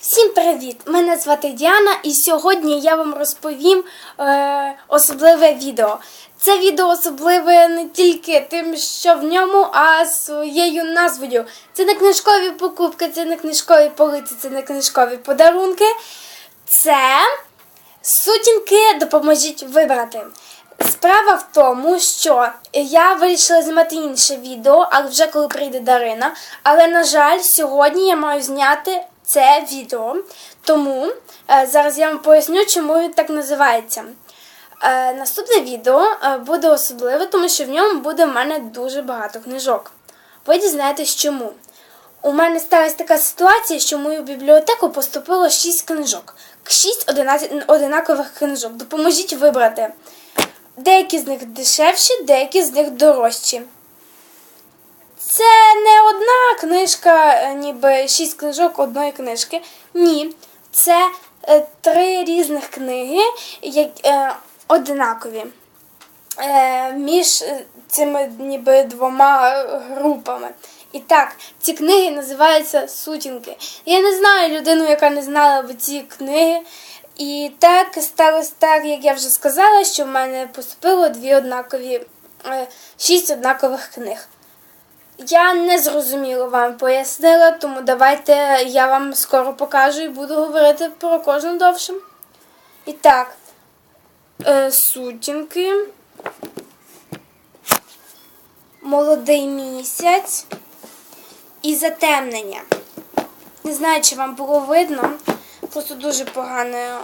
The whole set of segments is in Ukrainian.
Всім привіт! Мене звати Діана, і сьогодні я вам розповім е, особливе відео. Це відео особливе не тільки тим, що в ньому, а своєю назвою. Це не книжкові покупки, це не книжкові полиці, це не книжкові подарунки. Це сутінки допоможіть вибрати. Справа в тому, що я вирішила знімати інше відео, але вже коли прийде Дарина. Але, на жаль, сьогодні я маю зняти це відео. Тому е, зараз я вам поясню, чому він так називається. Е, наступне відео е, буде особливе, тому що в ньому буде в мене дуже багато книжок. Ви дізнаєтесь чому. У мене сталася така ситуація, що в мою бібліотеку поступило 6 книжок. 6 одинакових книжок. Допоможіть вибрати. Деякі з них дешевші, деякі з них дорожчі. Це не одна книжка, е, ніби шість книжок одної книжки. Ні. Це е, три різних книги, як, е, одинакові. Е, між е, цими ніби двома групами. І так, ці книги називаються Сутінки. Я не знаю людину, яка не знала б ці книги. І так сталося так, як я вже сказала, що в мене поступило дві однакові, шість однакових книг. Я не зрозуміло вам пояснила, тому давайте я вам скоро покажу і буду говорити про кожну довше. І так, е, сутінки, молодий місяць і затемнення. Не знаю, чи вам було видно, просто дуже погане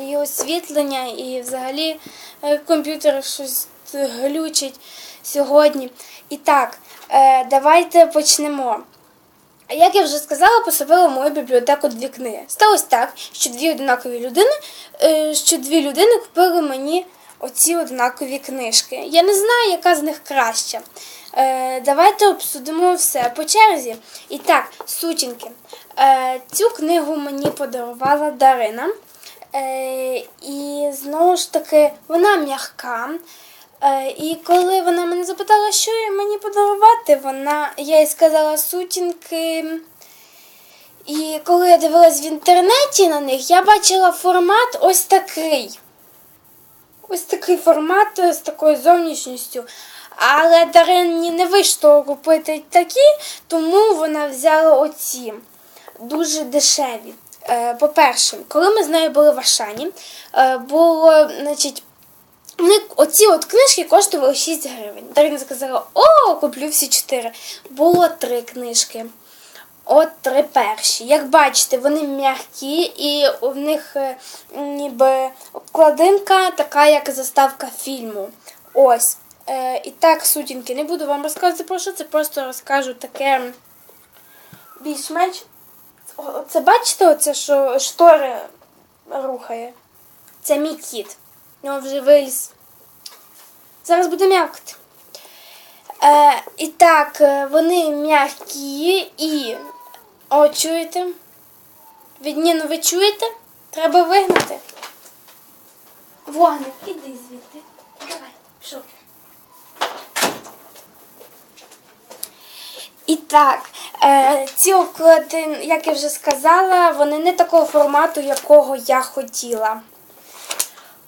і освітлення, і взагалі е, комп'ютер щось глючить сьогодні. І так, е, давайте почнемо. Як я вже сказала, поступила в мою бібліотеку дві книги. Сталося так, що дві однакові людини, е, що дві людини купили мені оці однакові книжки. Я не знаю, яка з них краща. Е, давайте обсудимо все по черзі. І так, сутінки. Цю книгу мені подарувала Дарина. І знову ж таки, вона м'яка. Е, і коли вона мене запитала, що мені подарувати, вона, я їй сказала сутінки. І коли я дивилась в інтернеті на них, я бачила формат ось такий. Ось такий формат з такою зовнішністю. Але Дарині не вийшло купити такі, тому вона взяла оці дуже дешеві. Е, По-перше, коли ми з нею були в Ашані, е, було, значить, вони, оці от книжки коштували 6 гривень. Дарина сказала, о, куплю всі 4. Було три книжки. От три перші. Як бачите, вони м'які і в них е, ніби обкладинка така, як заставка фільму. Ось. Е, і так, сутінки, не буду вам розказувати про що, це просто розкажу таке більш-менш. Це бачите, оце, що штори рухає? Це мій кіт. У нього вже виліз. Зараз буде м'якати. Е, і так, е, вони м'які і. О, чуєте? Від Ніну ви чуєте? Треба вигнати. Вогник, іди звідти. Давай, пішов. І так, е, ці обклади, як я вже сказала, вони не такого формату, якого я хотіла.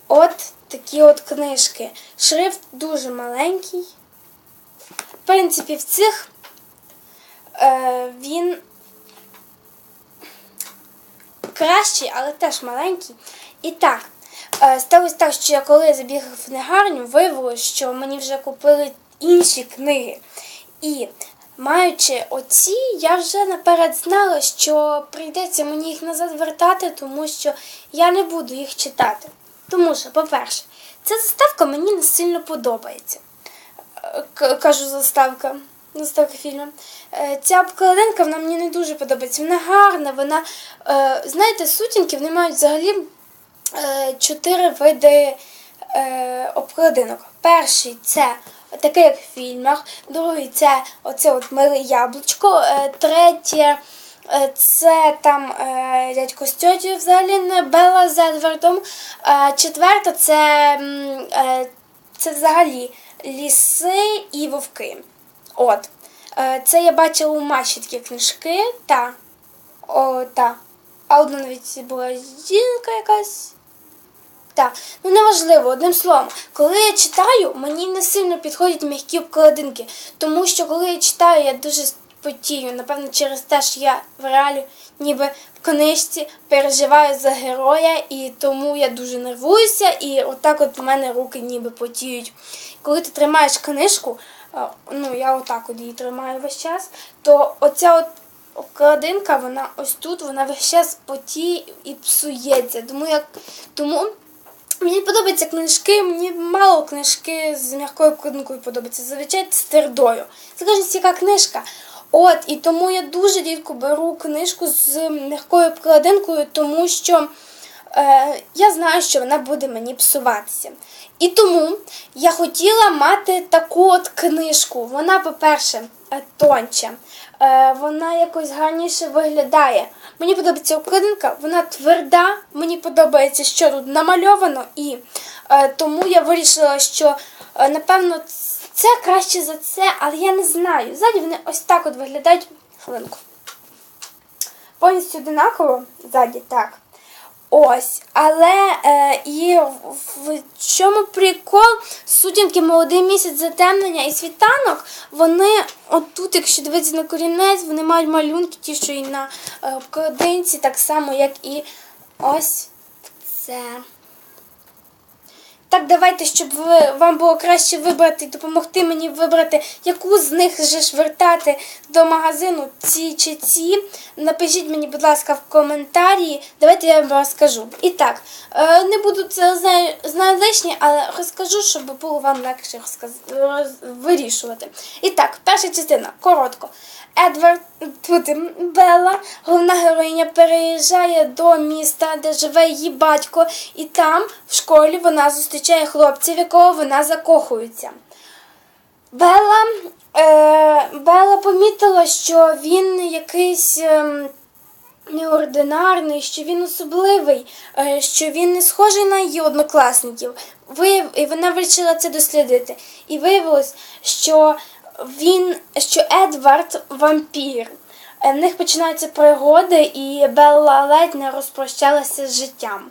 От такі от книжки. Шрифт дуже маленький. В принципі, в цих е, він кращий, але теж маленький. І так, е, сталося так, що я коли забігла в книгарню, виявилося, що мені вже купили інші книги. І маючи оці, я вже наперед знала, що прийдеться мені їх назад вертати, тому що я не буду їх читати. Тому що, по-перше, ця заставка мені не сильно подобається. Е, Кажу заставка. Заставка фільму. Е, Ця обкладинка вона мені не дуже подобається. Вона гарна, вона. е, Знаєте, сутінки вони мають взагалі чотири види обкладинок. Перший це таке, як в фільмах, другий це оце от миле яблучко, третє. Е, Це там е, дядько з тьотю взагалі не Белла з Едвардом. Е, четверте це, це взагалі ліси і вовки. От. Це я бачила у Маші такі книжки. Та. О, та. а одна навіть була жінка якась. Так, ну неважливо, одним словом, коли я читаю, мені не сильно підходять м'які обкладинки, тому що коли я читаю, я дуже потію. Напевно, через те, що я в реалі ніби в книжці переживаю за героя, і тому я дуже нервуюся, і отак от у мене руки ніби потіють. Коли ти тримаєш книжку, ну я отак от її тримаю весь час, то оця от обкладинка, вона ось тут, вона весь час потіє і псується. Тому як тому. Мені подобаються книжки, мені мало книжки з м'якою обкладинкою подобається. Зазвичай з твердою. Залежить, яка книжка. От, і тому я дуже рідко беру книжку з м'якою обкладинкою, тому що е, я знаю, що вона буде мені псуватися. І тому я хотіла мати таку от книжку. Вона, по-перше, е, тонча, е, вона якось гарніше виглядає. Мені подобається обкладинка, вона тверда, мені подобається, що тут намальовано, і е, тому я вирішила, що е, напевно це краще за це, але я не знаю. Ззаді вони ось так от виглядають. Хвилинку. Повністю одинаково ззаді, так. Ось, але е, і в, чому прикол сутінки молодий місяць затемнення і світанок, вони отут, якщо дивитися на корінець, вони мають малюнки, ті, що і на е, обкладинці, так само, як і ось це. Так, давайте, щоб вам було краще вибрати допомогти мені вибрати, яку з них же ж вертати до магазину, ці чи ці. Напишіть мені, будь ласка, в коментарі. Давайте я вам розкажу. І так, е, не буду це знаю, але розкажу, щоб було вам легше вирішувати. І так, перша частина коротко. Едвард Белла, головна героїня, переїжджає до міста, де живе її батько, і там в школі вона зустрічає хлопця, в якого вона закохується. Белла, е, Белла помітила, що він якийсь. Е, Неординарний, що він особливий, е, що він не схожий на її однокласників. Вияв... І вона вирішила це дослідити. І виявилось, що він, що Едвард вампір. Е, В них починаються пригоди, і Белла ледь не розпрощалася з життям.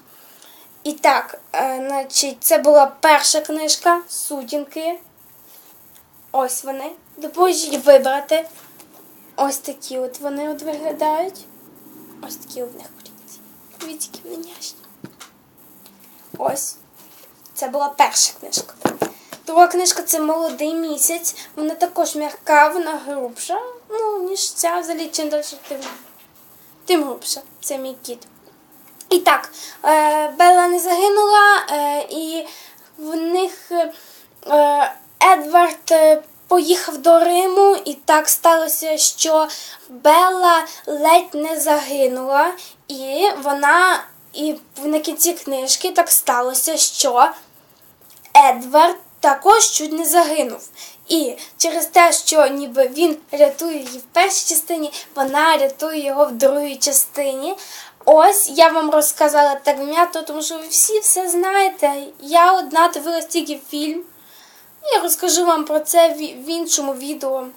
І так, е, значить, це була перша книжка Сутінки. Ось вони. Допоможіть вибрати. Ось такі от вони от виглядають. Ось такі у них корінці. Дивіться, які вони няшні. Ось. Це була перша книжка. Друга книжка це молодий місяць. Вона також м'яка, вона грубша. Ну, ніж ця взагалі чим далі, тим, тим грубша. Це мій кіт. І так, е, Белла не загинула, е, і в них е, Едвард поїхав до Риму, і так сталося, що Белла ледь не загинула, і вона, і на кінці книжки так сталося, що Едвард також чуть не загинув. І через те, що ніби він рятує її в першій частині, вона рятує його в другій частині. Ось я вам розказала так вм'ято, тому що ви всі все знаєте. Я одна дивилась тільки фільм. Я розкажу вам про це в іншому відео,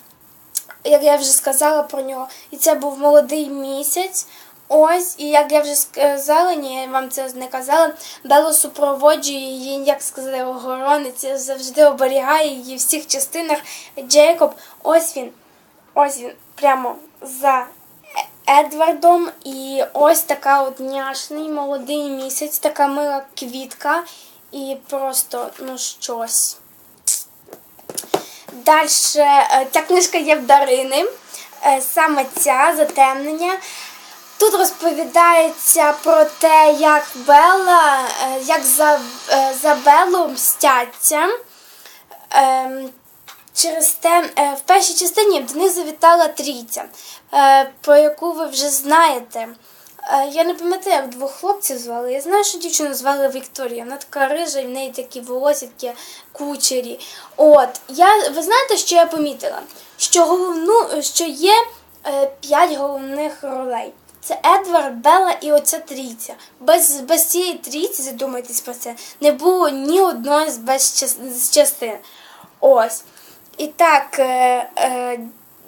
як я вже сказала про нього. І це був молодий місяць. Ось, і як я вже сказала, ні, я вам це не казала, Бело супроводжує її, як сказати, охоронець, завжди оберігає її в всіх частинах. Джейкоб, ось він, ось він, прямо за Едвардом. І ось така от няшний молодий місяць, така мила квітка. І просто, ну щось. Далі, ця книжка є в Дарини, е, саме ця затемнення. Тут розповідається про те, як Белла, е, як за, е, за Беллу мстяться. Через те е, в першій частині до них завітала трійця, е, про яку ви вже знаєте. Е, Я не пам'ятаю, як двох хлопців звали. Я знаю, що дівчину звали Вікторія. Вона така рижа, і в неї такі волосся, кучері. От, я, ви знаєте, що я помітила? Що головну, що є п'ять головних ролей. Це Едвард, Белла і оця трійця. Без, без цієї трійці, задумайтесь про це, не було ні одної з, без частин. Ось. І так, е, е,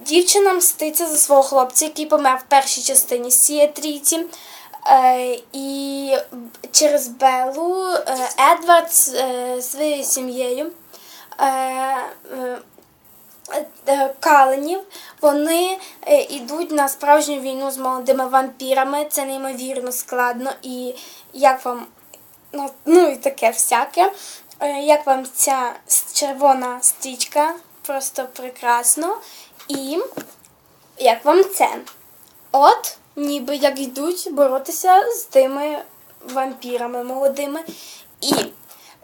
дівчина мститься за свого хлопця, який помер в першій частині з цієї трійці. Е, і через Белу е, Едвард з своєю сім'єю Каленів, вони йдуть на справжню війну з молодими вампірами. Це неймовірно складно. І як вам, ну, ну і таке всяке. Як вам ця червона стрічка? Просто прекрасно. І як вам це? От, ніби як йдуть боротися з тими вампірами молодими. І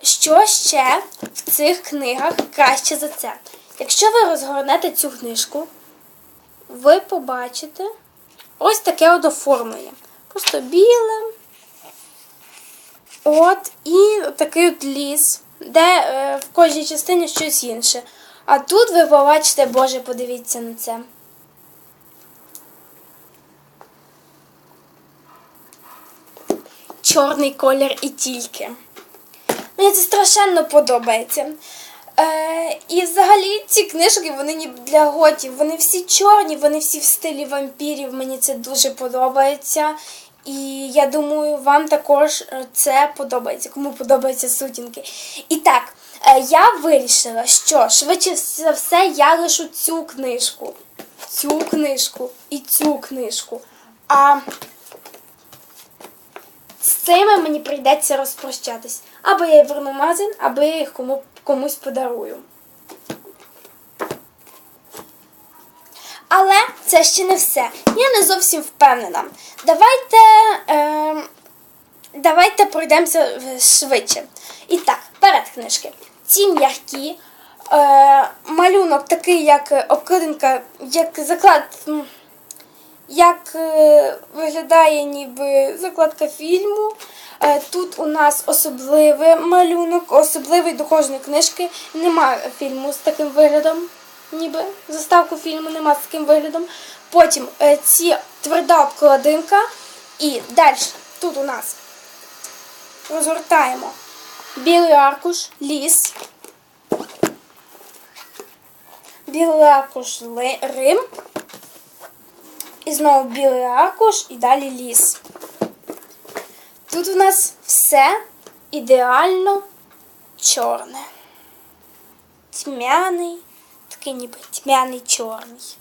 що ще в цих книгах краще за це? Якщо ви розгорнете цю книжку, ви побачите ось таке от оформлення. Просто біле. От, і такий от ліс, де е, в кожній частині щось інше. А тут ви побачите, Боже, подивіться на це. Чорний колір і тільки. Мені це страшенно подобається. Е, і взагалі ці книжки вони ніби для готів. Вони всі чорні, вони всі в стилі вампірів. Мені це дуже подобається. І я думаю, вам також е, це подобається, кому подобаються сутінки. І так, я вирішила, що швидше за все я лишу цю книжку, цю книжку і цю книжку. А з цими мені прийдеться розпрощатись. Або я їх верну магазин, або я їх кому, комусь подарую. Але це ще не все. Я не зовсім впевнена. Давайте, е, давайте пройдемося е, швидше. І так, перед книжки. Ці м'які. Е, малюнок такий, як е, обкладинка, як заклад. як е, виглядає ніби закладка фільму. Е, тут у нас особливий малюнок, особливий до кожної книжки. Нема фільму з таким виглядом, ніби заставку фільму нема з таким виглядом. Потім е, ці тверда обкладинка. І далі тут у нас розгортаємо білий аркуш, ліс. Білий аркуш Рим. І знову білий аркуш і далі ліс. Тут у нас все ідеально чорне. Тьмяний, такий ніби тьмяний чорний.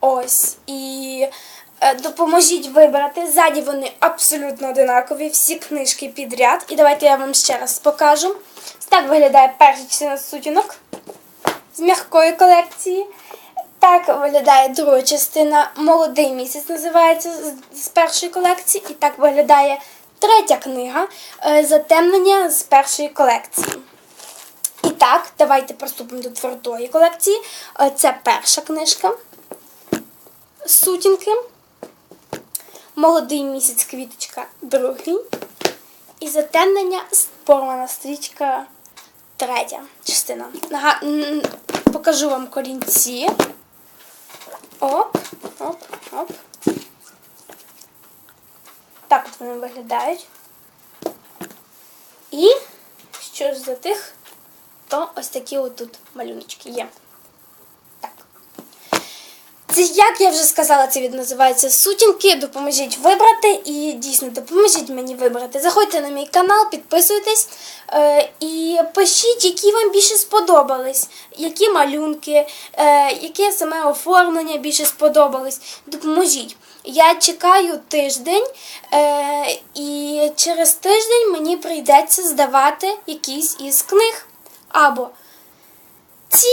Ось. І допоможіть вибрати. Ззаді вони абсолютно одинакові, всі книжки підряд. І давайте я вам ще раз покажу. Так виглядає перша частина сутінок з м'якої колекції. Так виглядає друга частина Молодий місяць називається з- з першої колекції. І так виглядає третя книга е, Затемнення з першої колекції. І так, давайте приступимо до твердої колекції. Е, Це перша книжка Сутінки. Молодий місяць квіточка другий. І затемнення порвана стрічка третя частина. Нага... Покажу вам корінці. Оп, оп, оп. Так от вони виглядають. І що ж за тих, то ось такі отут малюночки є. Це, як я вже сказала, це від називається сутінки. Допоможіть вибрати і дійсно допоможіть мені вибрати. Заходьте на мій канал, підписуйтесь е, і пишіть, які вам більше сподобались, які малюнки, е, яке саме оформлення більше сподобались. Допоможіть. Я чекаю тиждень, е, і через тиждень мені прийдеться здавати якісь із книг. Або ці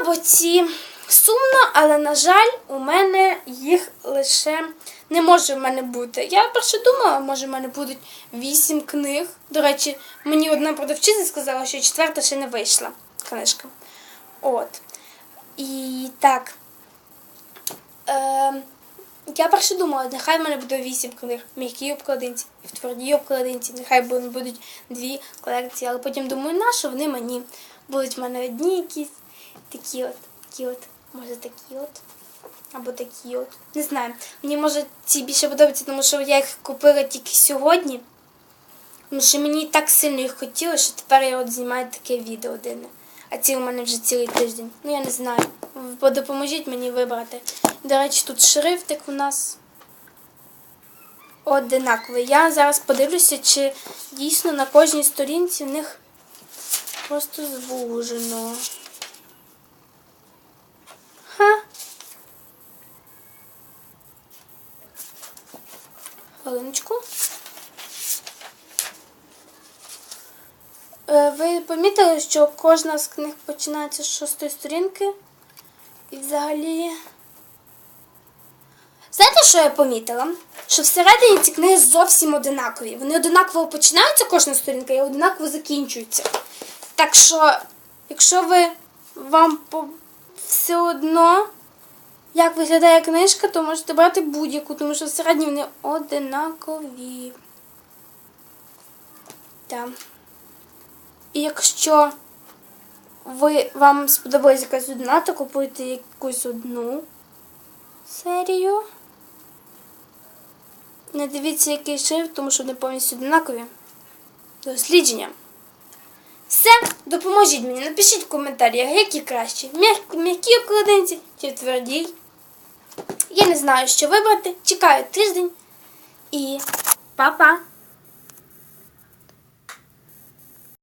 або ці. Сумно, але, на жаль, у мене їх лише не може в мене бути. Я перше думала, може в мене будуть вісім книг. До речі, мені одна продавчиця сказала, що четверта ще не вийшла книжка. От. І так. Е, я перше думала, нехай в мене буде вісім книг в м'якій обкладинці і в твердій обкладинці, нехай будуть дві колекції, але потім думаю, на що вони мені будуть в мене одні якісь такі от, такі от, може такі от. Або такі от. Не знаю. Мені може ці більше подобаються, тому що я їх купила тільки сьогодні. Тому що мені так сильно їх хотілося, що тепер я от знімаю таке відео одне. А ці у мене вже цілий тиждень. Ну я не знаю. Допоможіть мені вибрати. До речі, тут шрифтик у нас. одинаковий. Я зараз подивлюся, чи дійсно на кожній сторінці в них просто звужено. Хвилиночку. Е, Ви помітили, що кожна з книг починається з шостої сторінки? І взагалі. Знаєте, що я помітила? Що всередині ці книги зовсім одинакові. Вони одинаково починаються кожна сторінка і одинаково закінчуються. Так що, якщо ви вам по... все одно, як виглядає книжка, то можете брати будь-яку, тому що всередині вони одинакові. Так. І якщо ви, вам сподобалась якась одна, то купуйте якусь одну серію. Не дивіться, який шрифт, тому що вони повністю однакові. Дослідження. Все, допоможіть мені. Напишіть в коментарях, які краще. М'які, м'які обкладинці чи тверді. Я не знаю, що вибрати. Чекаю тиждень. І па-па!